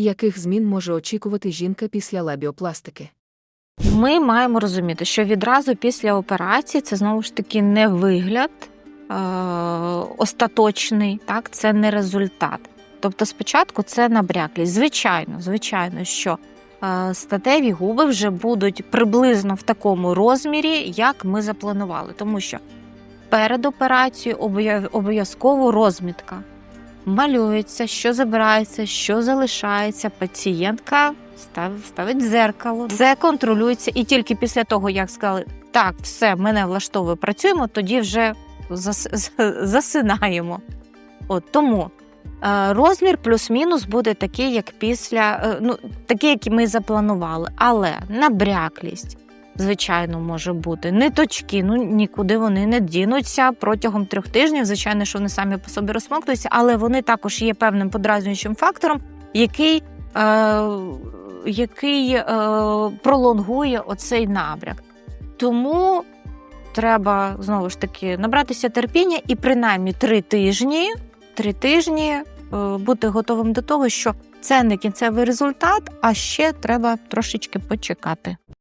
Яких змін може очікувати жінка після лабіопластики? Ми маємо розуміти, що відразу після операції це знову ж таки не вигляд е- остаточний, так, це не результат. Тобто, спочатку це набряклість. Звичайно, звичайно, що е- статеві губи вже будуть приблизно в такому розмірі, як ми запланували, тому що перед операцією обов'язково розмітка. Малюється, що забирається, що залишається. Пацієнтка став- ставить дзеркало. Це контролюється, і тільки після того, як сказали, так, все, мене влаштовує, працюємо, тоді вже зас- засинаємо. От тому е, розмір плюс-мінус буде такий, як після, е, ну, такий, як ми запланували. Але набряклість, звичайно, може бути. Ниточки, ну нікуди вони не дінуться протягом трьох тижнів. Звичайно, що вони самі по собі розсмоктуються, але вони також є певним подразнюючим фактором, який, е, який е, пролонгує оцей набряк. Тому треба знову ж таки набратися терпіння і принаймні три тижні, три тижні е, бути готовим до того, що це не кінцевий результат, а ще треба трошечки почекати.